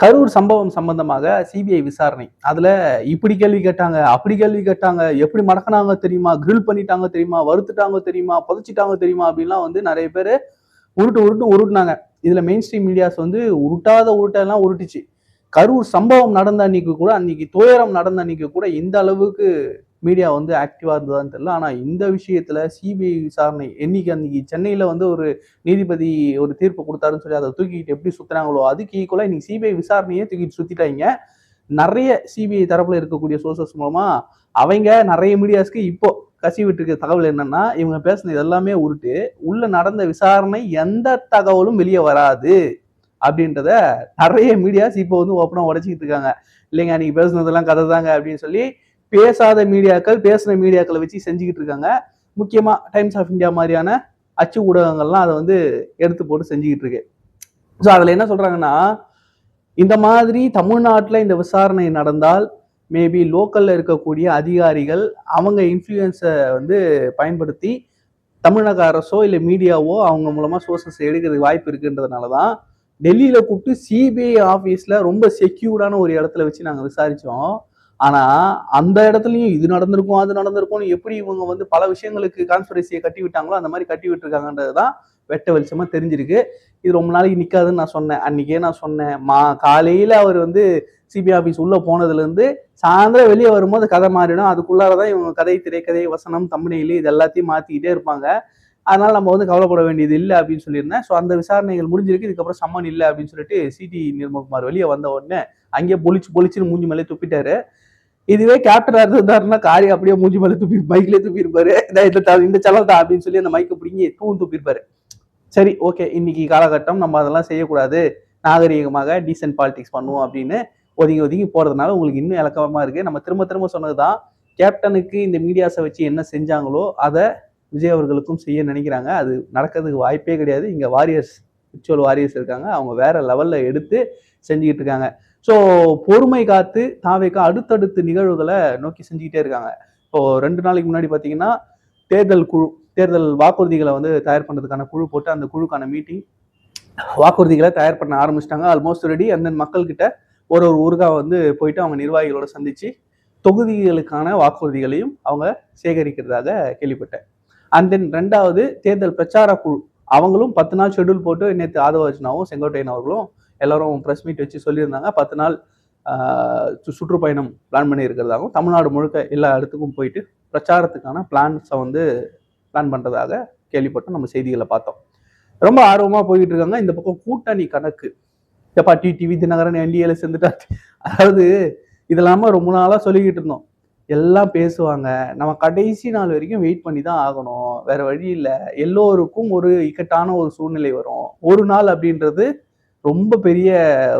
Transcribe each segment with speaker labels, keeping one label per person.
Speaker 1: கரூர் சம்பவம் சம்பந்தமாக சிபிஐ விசாரணை. அதுல இப்படி கேள்வி கேட்டாங்க அப்படி கேள்வி கேட்டாங்க எப்படி மடக்கினாங்க தெரியுமா கிரில் பண்ணிட்டாங்க தெரியுமா வறுத்துட்டாங்க தெரியுமா புதைச்சிட்டாங்க தெரியுமா அப்படின்லாம் வந்து நிறைய பேர் உருட்டு உருட்டு உருட்டுனாங்க. இதுல மெயின் ஸ்ட்ரீம் மீடியாஸ் வந்து உருட்டாத உருட்டெல்லாம் உருட்டுச்சு. கரூர் சம்பவம் நடந்த அன்னைக்கு கூட அன்னைக்கு துயரம் நடந்த அன்னைக்கு கூட இந்த அளவுக்கு மீடியா வந்து ஆக்டிவாக இருந்ததான்னு தெரியல. ஆனால் இந்த விஷயத்தில் சிபிஐ விசாரணை என்னைக்கு அன்னைக்கு சென்னையில் வந்து ஒரு நீதிபதி ஒரு தீர்ப்பு கொடுத்தாருன்னு சொல்லி அதை தூக்கிட்டு எப்படி சுற்றுறாங்களோ அதுக்கு ஈக்குவலாக இன்னைக்கு சிபிஐ விசாரணையே தூக்கிட்டு சுற்றிட்டாங்க நிறைய சிபிஐ தரப்பில் இருக்கக்கூடிய சோர்சஸ் மூலமாக அவங்க நிறைய மீடியாஸ்க்கு இப்போ கசி விட்டுருக்க தகவல் என்னன்னா இவங்க பேசினது எல்லாமே உருட்டு. உள்ள நடந்த விசாரணை எந்த தகவலும் வெளியே வராது அப்படின்றத நிறைய மீடியாஸ் இப்போ வந்து ஓப்பனாக உடைச்சிக்கிட்டு இருக்காங்க. இல்லைங்க நீங்க பேசுனதெல்லாம் கதை தாங்க அப்படின்னு சொல்லி பேசாத மீடியாக்கள் பேசுகிற மீடியாக்களை வச்சு செஞ்சுக்கிட்டு இருக்காங்க. முக்கியமாக டைம்ஸ் ஆஃப் இந்தியா மாதிரியான அச்சு ஊடகங்கள்லாம் அதை வந்து எடுத்து போட்டு செஞ்சுக்கிட்டு இருக்கு. ஸோ அதில் என்ன சொல்கிறாங்கன்னா இந்த மாதிரி தமிழ்நாட்டில் இந்த விசாரணை நடந்தால் மேபி லோக்கலில் இருக்கக்கூடிய அதிகாரிகள் அவங்க இன்ஃப்ளூயன்ஸை வந்து பயன்படுத்தி தமிழக அரசோ இல்லை மீடியாவோ அவங்க மூலமாக சோர்சஸ் எடுக்கிறதுக்கு வாய்ப்பு இருக்குன்றதுனால தான் டெல்லியில் கூப்பிட்டு சிபிஐ ஆஃபீஸில் ரொம்ப செக்யூர்டான ஒரு இடத்துல வச்சு நாங்கள் விசாரித்தோம் ஆனா அந்த இடத்துலயும் இது நடந்திருக்கும் அது நடந்திருக்கும்னு எப்படி இவங்க வந்து பல விஷயங்களுக்கு கான்ஸ்பிரசியை கட்டி விட்டாங்களோ அந்த மாதிரி கட்டி விட்டுருக்காங்கன்றது தான் வெட்ட வெளிச்சமா தெரிஞ்சிருக்கு. இது ரொம்ப நாளைக்கு நிக்காதுன்னு நான் சொன்னேன். அன்னைக்கே நான் சொன்னேன். மா காலையில அவர் வந்து சிபிஐ ஆஃபீஸ் உள்ள போனதுல இருந்து சாயந்தரம் வெளியே வரும்போது கதை மாறிடும். அதுக்குள்ளாரதான் இவங்க கதை திரைக்கதை வசனம் தம்பனையில் இது எல்லாத்தையும் மாத்திக்கிட்டே இருப்பாங்க. அதனால நம்ம வந்து கவலைப்பட வேண்டியது இல்லை அப்படின்னு சொல்லியிருந்தேன். ஸோ அந்த விசாரணைகள் முடிஞ்சிருக்கு. இதுக்கப்புறம் சம்மன் இல்லை அப்படின்னு சொல்லிட்டு சிடி நிர்மல்குமார் வெளியே வந்த உடனே அங்கேயே பொலிச்சு பொலிச்சுன்னு மூஞ்சி மேலே துப்பிட்டாரு. இதுவே கேப்டனா இருந்தாருன்னா காரி அப்படியே மூஞ்சி மேலே துப்பி மைக்லேயே துப்பியிருப்பாரு இந்த இந்த இந்த தான் அப்படின்னு சொல்லி அந்த மைக்கை பிடிங்கி தூண் துப்பியிருப்பாரு சரி ஓகே இன்னைக்கு காலகட்டம் நம்ம அதெல்லாம் செய்யக்கூடாது. நாகரீகமாக டீசென்ட் பாலிடிக்ஸ் பண்ணுவோம் அப்படின்னு ஒதுங்கி ஒதுங்கி போறதுனால உங்களுக்கு இன்னும் இலக்கமா இருக்கு. நம்ம திரும்ப திரும்ப சொன்னதுதான். கேப்டனுக்கு இந்த மீடியாஸை வச்சு என்ன செஞ்சாங்களோ அதை விஜய் அவர்களுக்கும் செய்ய நினைக்கிறாங்க. அது நடக்கிறதுக்கு வாய்ப்பே கிடையாது. இங்க வாரியர்ஸ் விர்ச்சுவல் வாரியர்ஸ் இருக்காங்க. அவங்க வேற லெவல்ல எடுத்து செஞ்சுக்கிட்டு இருக்காங்க ஸோ பொறுமை காத்து தாவேக்கா அடுத்தடுத்து நிகழ்வுகளை நோக்கி செஞ்சுக்கிட்டே இருக்காங்க. இப்போ ரெண்டு நாளைக்கு முன்னாடி பார்த்தீங்கன்னா தேர்தல் குழு தேர்தல் வாக்குறுதிகளை வந்து தயார் பண்ணுறதுக்கான குழு போட்டு அந்த குழுக்கான மீட்டிங் வாக்குறுதிகளை தயார் பண்ண ஆரம்பிச்சிட்டாங்க. ஆல்மோஸ்ட் ரெடி அந்த தென் மக்கள்கிட்ட ஒரு ஒரு ஊருகா வந்து போயிட்டு அவங்க நிர்வாகிகளோட சந்திச்சு தொகுதிகளுக்கான வாக்குறுதிகளையும் அவங்க சேகரிக்கிறதாக கேள்விப்பட்டேன். அண்ட் தென் ரெண்டாவது தேர்தல் பிரச்சார குழு. அவங்களும் பத்து நாள் ஷெடியூல் போட்டு நேற்று ஆதவ அர்ஜுனாவும் செங்கோட்டையன் அவர்களும் எல்லாரும் ப்ரெஸ் மீட் வச்சு சொல்லியிருந்தாங்க. பத்து நாள் சு- சுற்றுப்பயணம் பிளான் பண்ணி இருக்கிறதாகவும் தமிழ்நாடு முழுக்க எல்லா இடத்துக்கும் போயிட்டு பிரச்சாரத்துக்கான பிளான்ஸை வந்து பிளான் பண்ணுறதாக கேள்விப்பட்டோம் நம்ம செய்திகளை பார்த்தோம். ரொம்ப ஆர்வமாக போய்கிட்டு இருக்காங்க. இந்த பக்கம் கூட்டணி கணக்கு. எப்பா டிடிவி தினகரன் என்டிஏல சேர்ந்துட்டா? அதாவது இதெல்லாம ரொம்ப நாளாக சொல்லிக்கிட்டு இருந்தோம். எல்லாம் பேசுவாங்க. நம்ம கடைசி நாள் வரைக்கும் வெயிட் பண்ணி தான் ஆகணும். வேற வழி இல்லை. எல்லோருக்கும் ஒரு இக்கட்டான ஒரு சூழ்நிலை வரும். ஒரு நாள் அப்படின்றது ரொம்ப பெரிய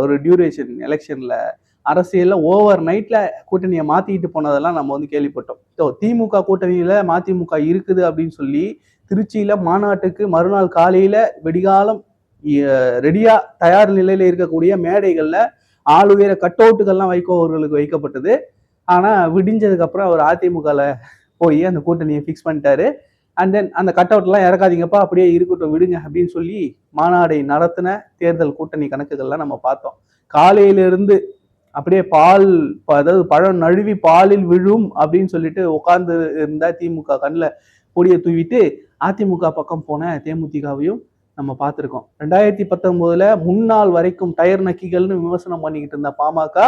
Speaker 1: ஒரு டியூரேஷன் எலெக்ஷனில் அரசியலில் ஓவர் நைட்டில் கூட்டணியை மாற்றிட்டு போனதெல்லாம் நம்ம வந்து கேள்விப்பட்டோம். ஸோ திமுக கூட்டணியில் மதிமுக இருக்குது அப்படின்னு சொல்லி திருச்சியில் மாநாட்டுக்கு மறுநாள் காலையில் வெடிகாலம் ரெடியாக தயார் நிலையில் இருக்கக்கூடிய மேடைகள்ல ஆளுயர கட் அவுட்டுகள்லாம் வைகோ அவர்களுக்கு வைக்கப்பட்டது. ஆனால் விடிஞ்சதுக்கப்புறம் அவர் அதிமுகவில் போய் அந்த கூட்டணியை ஃபிக்ஸ் பண்ணிட்டாரு. அண்ட் தென் அந்த கட் அவுட்லாம் இறக்காதீங்கப்பா அப்படியே இருக்கட்டும் விடுங்க அப்படின்னு சொல்லி மாநாடை நடத்தின தேர்தல் கூட்டணி கணக்குகள்லாம் நம்ம பார்த்தோம். காலையிலிருந்து அப்படியே பால் அதாவது பழம் நழுவி பாலில் விழும் அப்படின்னு சொல்லிட்டு உட்கார்ந்து இருந்தா திமுக கண்ணில் பொடியை தூவிட்டு அதிமுக பக்கம் போன தேமுதிகவையும் நம்ம பார்த்துருக்கோம். ரெண்டாயிரத்தி பத்தொன்பதுல முன்னாள் வரைக்கும் டயர் நக்கிகள்னு விமர்சனம் பண்ணிக்கிட்டு இருந்த பாமக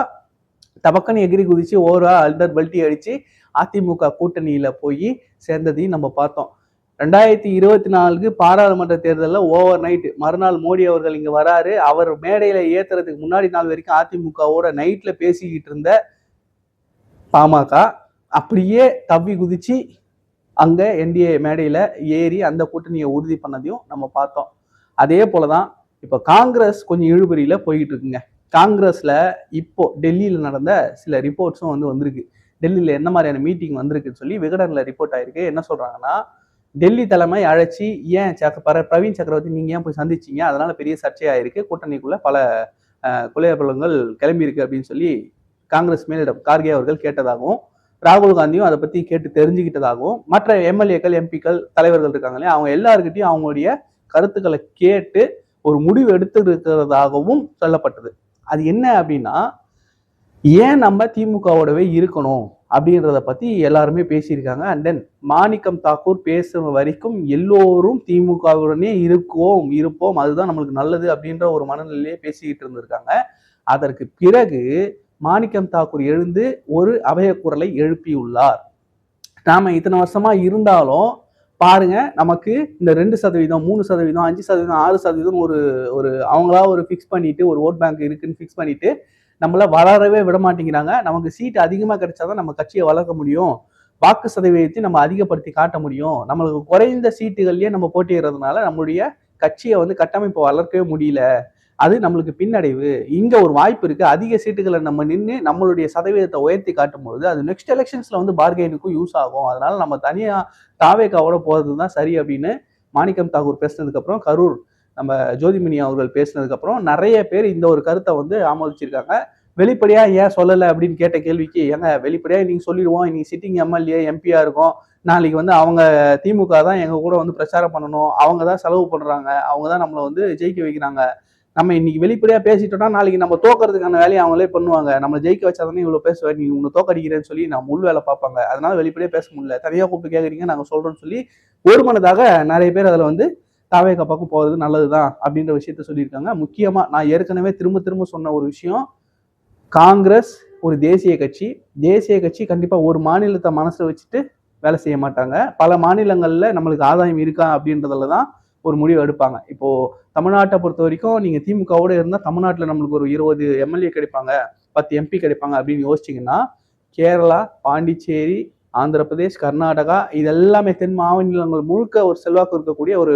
Speaker 1: டபக்குன்னு எகிரி குதிச்சு ஓரா அல்டர் பல்ட்டி அடிச்சு அதிமுக கூட்டணியில போய் சேர்ந்ததையும் நம்ம பார்த்தோம். ரெண்டாயிரத்தி இருபத்தி நாலுக்கு பாராளுமன்ற தேர்தலில் ஓவர் நைட். மறுநாள் மோடி அவர்கள் இங்கே வராரு. அவர் மேடையில் ஏத்துறதுக்கு முன்னாடி நாள் வரைக்கும் அதிமுகவோட நைட்டில் பேசிக்கிட்டு இருந்த பாமக அப்படியே தவ்வி குதிச்சு அங்கே என்டிஏ மேடையில் ஏறி அந்த கூட்டணியை உறுதி பண்ணதையும் நம்ம பார்த்தோம். அதே போலதான் இப்போ காங்கிரஸ் கொஞ்சம் இழுபறியில் போய்கிட்டு இருக்குங்க. காங்கிரஸில் இப்போ டெல்லியில் நடந்த சில ரிப்போர்ட்ஸும் வந்து வந்திருக்கு. டெல்லியில் என்ன மாதிரியான மீட்டிங் வந்திருக்குன்னு சொல்லி விகடனில் ரிப்போர்ட் ஆயிருக்கு. என்ன சொல்கிறாங்கன்னா டெல்லி தலைமை அழைச்சி ஏன் சக்க பர பிரவீன் சக்கரவர்த்தி நீங்கள் ஏன் போய் சந்திச்சீங்க? அதனால் பெரிய சர்ச்சையாயிருக்கு. கூட்டணிக்குள்ளே பல அஹ், கொலையபலங்கள் கிளம்பியிருக்கு அப்படின்னு சொல்லி காங்கிரஸ் மேலிடம் கார்கே அவர்கள் கேட்டதாகவும் ராகுல் காந்தியும் அதை பற்றி கேட்டு தெரிஞ்சுக்கிட்டதாகவும் மற்ற எம்எல்ஏக்கள் எம்பிக்கள் தலைவர்கள் இருக்காங்க இல்லையா? அவங்க எல்லாருக்கிட்டையும் அவங்களுடைய கருத்துக்களை கேட்டு ஒரு முடிவு எடுத்து இருக்கிறதாகவும் சொல்லப்பட்டது. அது என்ன அப்படின்னா ஏன் நம்ம திமுகவோடவே இருக்கணும்? அப்படின்றத பத்தி எல்லாருமே பேசியிருக்காங்க. அண்ட் தென் மாணிக்கம் தாக்கூர் பேசுற வரைக்கும் எல்லோரும் திமுகவுடனே இருக்கோம் இருப்போம் அதுதான் நம்மளுக்கு நல்லது அப்படின்ற ஒரு மனநிலையே பேசிக்கிட்டு இருந்திருக்காங்க. அதற்கு பிறகு மாணிக்கம் தாக்கூர் எழுந்து ஒரு அபய குரலை எழுப்பியுள்ளார். நாம இத்தனை வருஷமா இருந்தாலும் பாருங்க நமக்கு இந்த ரெண்டு சதவீதம் மூணு சதவீதம் அஞ்சு சதவீதம் ஆறு சதவீதம் ஒரு ஒரு அவங்களா ஒரு ஃபிக்ஸ் பண்ணிட்டு ஒரு ஓட் பேங்க் இருக்குன்னு ஃபிக்ஸ் பண்ணிட்டு நம்மள வளரவே விட மாட்டேங்கிறாங்க நமக்கு சீட் அதிகமாக கிடைச்சாதான் நம்ம கட்சியை வளர்க்க முடியும். வாக்கு சதவீதத்தை நம்ம அதிகப்படுத்தி காட்ட முடியும். நம்மளுக்கு குறைந்த சீட்டுகள்லயே நம்ம போட்டியிடுறதுனால நம்மளுடைய கட்சியை வந்து கட்டமைப்பை வளர்க்கவே முடியல. அது நம்மளுக்கு பின்னடைவு. இங்க ஒரு வாய்ப்பு இருக்கு. அதிக சீட்டுகளை நம்ம நின்று நம்மளுடைய சதவீதத்தை உயர்த்தி காட்டும் பொழுது அது நெக்ஸ்ட் எலெக்ஷன்ஸ்ல வந்து பார்கெயினுக்கும் யூஸ் ஆகும். அதனால நம்ம தனியா தாவேக்காவோட போறது தான் சரி அப்படின்னு மாணிக்கம் தாகூர் பேசினதுக்கு அப்புறம் கரூர் நம்ம ஜோதிமணி அவர்கள் பேசினதுக்கப்புறம் நிறைய பேர் இந்த ஒரு கருத்தை வந்து ஆமோதிச்சிருக்காங்க. வெளிப்படையாக ஏன் சொல்லலை அப்படின்னு கேட்ட கேள்விக்கு ஏங்க வெளிப்படையாக நீங்கள் சொல்லிடுவோம். இன்னைக்கு சிட்டிங் எம்எல்ஏ எம்பியாக இருக்கும். நாளைக்கு வந்து அவங்க திமுக தான் எங்கள் கூட வந்து பிரச்சாரம் பண்ணணும். அவங்க தான் செலவு பண்ணுறாங்க அவங்க தான் நம்மளை வந்து ஜெயிக்க வைக்கிறாங்க. நம்ம இன்னைக்கு வெளிப்படையாக பேசிட்டோம்னா நாளைக்கு நம்ம தோக்கிறதுக்கான வேலையை அவங்களே பண்ணுவாங்க. நம்ம ஜெயிக்க வச்சாதானே இவ்வளோ பேசுவேன் நீ உங்களை தோக்கடிக்கிறேன்னு சொல்லி நான் முள் வேலை பார்ப்பாங்க. அதனால வெளிப்படையாக பேச முடியல. தனியாக கூப்பிட்டு கேட்குறீங்க நாங்கள் சொல்கிறோன்னு சொல்லி ஒரு மனதாக நிறைய பேர் அதில் வந்து தாவே கப்பாக்கும் போகிறது நல்லதுதான் அப்படின்ற விஷயத்த சொல்லியிருக்காங்க. முக்கியமாக நான் ஏற்கனவே திரும்ப திரும்ப சொன்ன ஒரு விஷயம் காங்கிரஸ் ஒரு தேசிய கட்சி. தேசிய கட்சி கண்டிப்பாக ஒரு மாநிலத்தை மனசில் வச்சுட்டு வேலை செய்ய மாட்டாங்க. பல மாநிலங்களில் நம்மளுக்கு ஆதாயம் இருக்கா அப்படின்றதுல தான் ஒரு முடிவு எடுப்பாங்க. இப்போது தமிழ்நாட்டை பொறுத்த வரைக்கும் நீங்கள் திமுகவோட இருந்தால் தமிழ்நாட்டில் நம்மளுக்கு ஒரு இருபது எம்எல்ஏ கிடைப்பாங்க பத்து எம்பி கிடைப்பாங்க அப்படின்னு யோசிச்சீங்கன்னா கேரளா பாண்டிச்சேரி ஆந்திர பிரதேஷ் கர்நாடகா இது எல்லாமே தென் மாநிலங்கள் முழுக்க ஒரு செல்வாக்கு இருக்கக்கூடிய ஒரு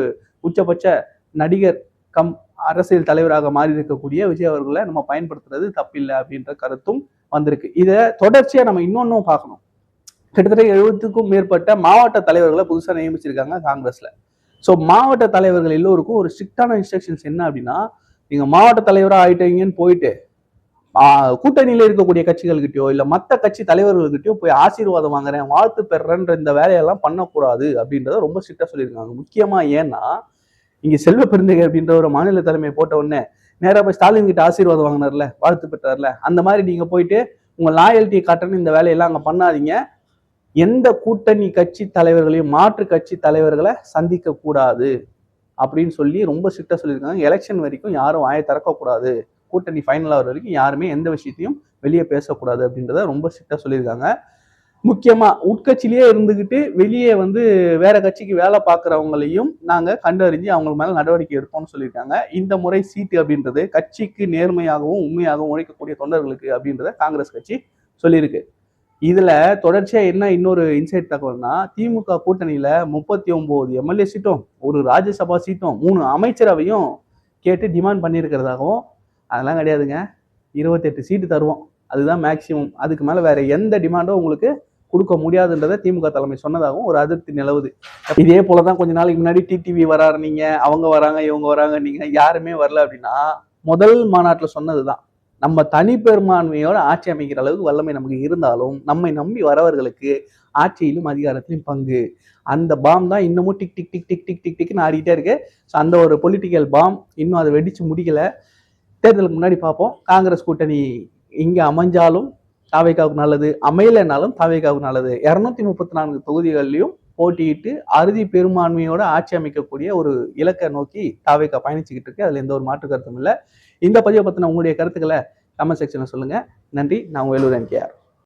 Speaker 1: உச்சபட்ச நடிகர் கம் அரசியல் தலைவராக மாறி இருக்கக்கூடிய விஜய் அவர்களை நம்ம பயன்படுத்துறது தப்பில்லை அப்படின்ற கருத்தும் வந்திருக்கு. இதை தொடர்ச்சியா நம்ம இன்னொன்னும் பார்க்கணும். கிட்டத்தட்ட எழுபதுக்கும் மேற்பட்ட மாவட்ட தலைவர்களை புதுசாக நியமிச்சிருக்காங்க காங்கிரஸ்ல. ஸோ மாவட்ட தலைவர்கள் எல்லோருக்கும் ஒரு ஸ்ட்ரிக்டான இன்ஸ்ட்ரக்ஷன்ஸ் என்ன அப்படின்னா நீங்கள் மாவட்ட தலைவராக ஆயிட்டீங்கன்னு போயிட்டு கூட்டணியில் இருக்கக்கூடிய கட்சிகள்கிட்டயோ இல்லை மற்ற கட்சி தலைவர்கள்கிட்டயோ போய் ஆசீர்வாதம் வாங்குறேன் வாழ்த்து பெறேன்ற இந்த வேலையெல்லாம் பண்ணக்கூடாது அப்படின்றத ரொம்ப ஸ்ட்ரிக்டாக சொல்லியிருக்காங்க. முக்கியமாக ஏன்னா இங்க செல்வ பெருந்தகை அப்படின்ற ஒரு மாநில தலைமை போட்ட உடனே நேராக போய் ஸ்டாலின் கிட்ட ஆசீர்வாதம் வாங்கினார்ல வாழ்த்து பெற்றார்ல. அந்த மாதிரி நீங்க போயிட்டு உங்க லாயல்ட்டி காட்டணும் இந்த வேலையெல்லாம் அங்க பண்ணாதீங்க. எந்த கூட்டணி கட்சி தலைவர்களையும் மாற்று கட்சி தலைவர்களை சந்திக்க கூடாது அப்படின்னு சொல்லி ரொம்ப ஸ்ட்ரிக்டா சொல்லியிருக்காங்க. எலெக்ஷன் வரைக்கும் யாரும் வாயை திறக்கக்கூடாது. கூட்டணி ஃபைனல் ஆகிற வரைக்கும் யாருமே எந்த விஷயத்தையும் வெளியே பேசக்கூடாது அப்படின்றத ரொம்ப ஸ்ட்ரிக்டா சொல்லியிருக்காங்க. முக்கியமா உட்கட்சியிலேயே இருந்துகிட்டு வெளியே வந்து வேற கட்சிக்கு வேலை பார்க்குறவங்களையும் நாங்கள் கண்டறிஞ்சு அவங்க மேல நடவடிக்கை எடுப்போம்னு சொல்லியிருக்காங்க. இந்த முறை சீட்டு அப்படின்றது கட்சிக்கு நேர்மையாகவும் உண்மையாகவும் உழைக்கக்கூடிய தொண்டர்களுக்கு அப்படின்றத காங்கிரஸ் கட்சி சொல்லியிருக்கு. இதுல தொடர்ச்சியா என்ன இன்னொரு இன்சைட் தகவல்னா திமுக கூட்டணியில முப்பத்தி ஒன்பது எம்எல்ஏ சீட்டும் ஒரு ராஜ்யசபா சீட்டும் மூணு அமைச்சரவையும் கேட்டு டிமாண்ட் பண்ணியிருக்கிறதாகவும் அதெல்லாம் கிடையாதுங்க. இருபத்தெட்டு சீட்டு தருவோம். அதுதான் மேக்சிமம் அதுக்கு மேலே வேற எந்த டிமாண்டும் உங்களுக்கு கொடுக்க முடியாதுன்றதை திமுக தலைமை சொன்னதாகவும் ஒரு அதிருப்தி நிலவுது. இதே போல தான் கொஞ்ச நாளைக்கு முன்னாடி டிடிவி வராரு நீங்க அவங்க வராங்க இவங்க வராங்க நீங்க யாருமே வரல அப்படின்னா முதல் மாநாட்டில் சொன்னதுதான். நம்ம தனிப்பெரும்பான்மையோட ஆட்சி அமைக்கிற அளவுக்கு வல்லமை நமக்கு இருந்தாலும் நம்மை நம்பி வரவர்களுக்கு ஆட்சியிலும் அதிகாரத்திலும் பங்கு. அந்த பாம் தான் இன்னமும் tick tick tick tick tick tick டிக்னு ஆடிக்கிட்டே இருக்கு. ஸோ அந்த ஒரு பொலிட்டிக்கல் பாம் இன்னும் அதை வெடிச்சு முடிக்கல. தேர்தலுக்கு முன்னாடி பார்ப்போம். காங்கிரஸ் கூட்டணி இங்கே அமைஞ்சாலும் தாவேக்காவுக்கு நல்லது அமையலைனாலும் தாவேக்காவுக்கு நல்லது. இரநூத்தி முப்பத்தி நான்கு தொகுதிகள்லையும் போட்டியிட்டு அறுதி பெரும்பான்மையோட ஆட்சி அமைக்கக்கூடிய ஒரு இலக்கை நோக்கி தாவேக்கா பயணிச்சுக்கிட்டு இருக்கு. அதுல எந்த ஒரு மாற்று கருத்தும் இல்லை. இந்த பதிவை பத்தின உங்களுடைய கருத்துக்களை கமெண்ட் செக்ஷன்ல சொல்லுங்க. நன்றி. நான் வேலூர் என்கேஆர்